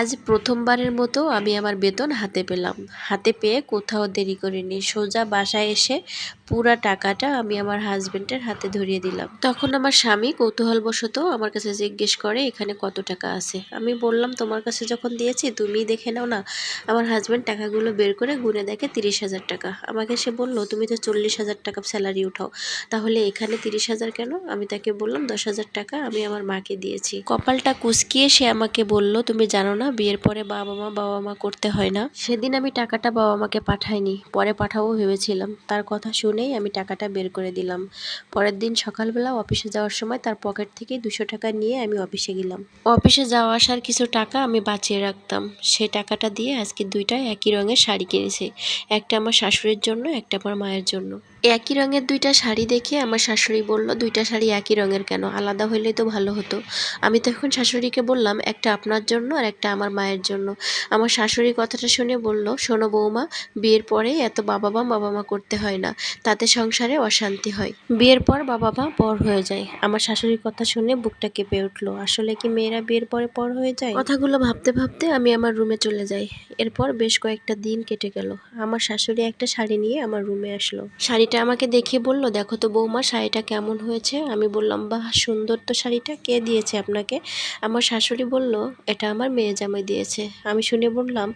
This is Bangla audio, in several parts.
আজ প্রথমবারের মতো আমি আমার বেতন হাতে পেলাম। হাতে পেয়ে কোথাও দেরি করিনি। সোজা বাসায় এসে পুরা টাকাটা আমি আমার হাজবেন্ডের হাতে ধরিয়ে দিলাম। তখন আমার স্বামী কৌতূহলবশত আমার কাছে জিজ্ঞেস করে, এখানে কত টাকা আছে? আমি বললাম, তোমার কাছে যখন দিয়েছি তুমি দেখে নাও না। আমার হাজবেন্ড টাকাগুলো বের করে গুনে দেখে তিরিশ হাজার টাকা। আমাকে সে বলল, তুমি তো চল্লিশ হাজার টাকা স্যালারি উঠাও। তাহলে এখানে তিরিশ হাজার কেন? আমি তাকে বললাম, দশ হাজার টাকা আমি আমার মাকে দিয়েছি। কপালটা কুচকিয়ে সে আমাকে বলল, তুমি জানো না বিয়ের পরে বাবা মা বাবা মা করতে হয় না। সেদিন আমি টাকাটা বাবা মাকে পাঠাইনি। পরে পাঠাবো ভেবেছিলাম। তার কথা শুনেই আমি টাকাটা বের করে দিলাম। পরের দিন সকালবেলা অফিসে যাওয়ার সময় তার পকেট থেকে দুশো টাকা নিয়ে আমি অফিসে গেলাম। অফিসে যাওয়া আসার কিছু টাকা আমি বাঁচিয়ে রাখতাম। সেই টাকাটা দিয়ে আজকে দুইটা একই রঙের শাড়ি কিনেছি। একটা আমার শাশুড়ির জন্য, একটা আমার মায়ের জন্য। একই রঙের দুইটা শাড়ি দেখে আমার শাশুড়ি বলল, দুইটা শাড়ি একই রঙের কেন? আলাদা হইলে তো ভালো হতো। আমি তখন শাশুড়িকে বললাম, একটা আপনার জন্য আর একটা আমার মায়ের জন্য। আমার শাশুড়ি কথাটা শুনে বলল, শোনো বৌমা, বিয়ের পরে এত বাবা মা বাবা মা করতে হয় না। তাতে সংসারে অশান্তি হয়। বিয়ের পর বাবা মা পর হয়ে যায়। আমার শাশুড়ির কথা শুনে বুকটা কেঁপে উঠল। আসলে কি মেয়েরা বিয়ের পরে পর হয়ে যায়? কথাগুলো ভাবতে ভাবতে আমি আমার রুমে চলে যাই। এরপর বেশ কয়েকটা দিন কেটে গেল। আমার শাশুড়ি একটা শাড়ি নিয়ে আমার রুমে আসলো। শাড়িটা আমাকে দেখে বলল, দেখো তো বৌমা, শাড়িটা কেমন হয়েছে? আমি বললাম, বাহ, সুন্দর তো শাড়িটা। কে দিয়েছে আপনাকে? আমার শাশুড়ি বলল, এটা আমার মেয়ে জামাই দিয়েছে। আমি শুনে বললাম,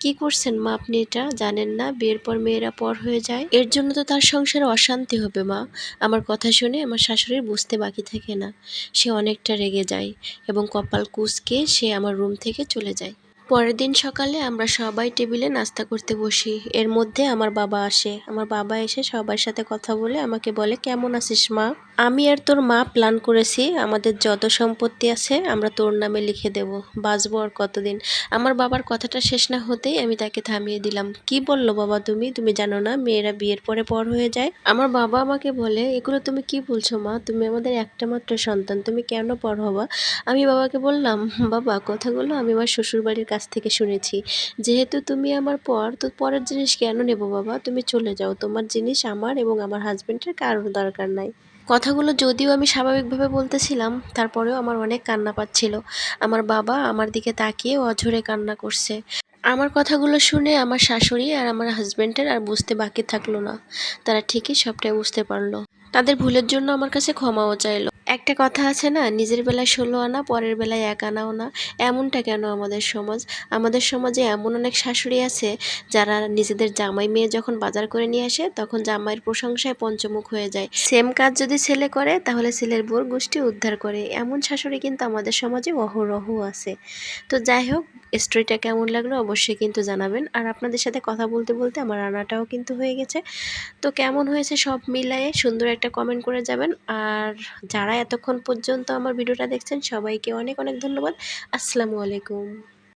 কি করছেন মা আপনি এটা? জানেন না, বিয়ের পর মেয়েরা পর হয়ে যায়। এর জন্য তো তার সংসারে অশান্তি হবে মা। আমার কথা শুনে আমার শাশুড়ির বুঝতে বাকি থাকে না। সে অনেকটা রেগে যায় এবং কপাল কুচকে সে আমার রুম থেকে চলে যায়। পরের দিন সকালে আমরা সবাই টেবিলে নাস্তা করতে বসি। এর মধ্যে আমার বাবা আসে। আমার বাবা এসে সবার সাথে কথা বলে আমাকে বলে, কেমন আছিস মা? আমি আর তোর মা প্ল্যান করেছি। আমাদের যত সম্পত্তি আছে আমরা তোর নামে লিখে দেব। বাঁচবো আর কতদিন? আমার বাবার কথাটা শেষ না হতেই আমি তাকে থামিয়ে দিলাম। কি বলল বাবা তুমি? তুমি জানো না, মেয়েরা বিয়ের পরে পর হয়ে যায়? আমার বাবা আমাকে বলে, এগুলো তুমি কি বলছো মা? তুমি আমাদের একটা মাত্র সন্তান, তুমি কেন পর হবা? আমি বাবাকে বললাম, বাবা, কথাগুলো আমি আমার শ্বশুরবাড়ির কাছ থেকে শুনেছি। যেহেতু তুমি আমার পর, তো পরের জিনিস কেন নেব বাবা? তুমি চলে যাও। তোমার জিনিস আমার এবং আমার হাজব্যান্ডের কারোর দরকার নাই। কথাগুলো যদিও আমি স্বাভাবিকভাবে বলতেছিলাম, তারপরেও আমার অনেক কান্না পাচ্ছিল। আমার বাবা আমার দিকে তাকিয়ে অঝরে কান্না করছে। আমার কথাগুলো শুনে আমার শাশুড়ি আর আমার হাজব্যান্ডের আর বুঝতে বাকি থাকল না। তারা ঠিকই সবটাই বুঝতে পারল। তাদের ভুলের জন্য আমার কাছে ক্ষমাও চাইলো। একটা কথা আছে না, নিজের বেলায় ষোলো আনা, পরের বেলায় এক আনাও না। এমনটা কেন আমাদের সমাজ? আমাদের সমাজে এমন অনেক শাশুড়ি আছে, যারা নিজেদের জামাই মেয়ে যখন বাজার করে নিয়ে আসে, তখন জামাইয়ের প্রশংসায় পঞ্চমুখ হয়ে যায়। সেম কাজ যদি ছেলে করে, তাহলে ছেলের বোর গোষ্ঠী উদ্ধার করে। এমন শাশুড়ি কিন্তু আমাদের সমাজে অহরহ আছে। তো যাই হোক স্টোরিটা কেমন লাগল অবশ্যই কিন্তু জানাবেন। আর আপনাদের সাথে কথা বলতে বলতে আমার রান্নাটাও কিন্তু হয়ে গেছে। তো কেমন হয়েছে সব মিলায়ে সুন্দর একটা কমেন্ট করে যাবেন। আর যারা এতক্ষণ পর্যন্ত আমার ভিডিওটা দেখছেন, সবাইকে অনেক অনেক ধন্যবাদ। আসসালামু আলাইকুম।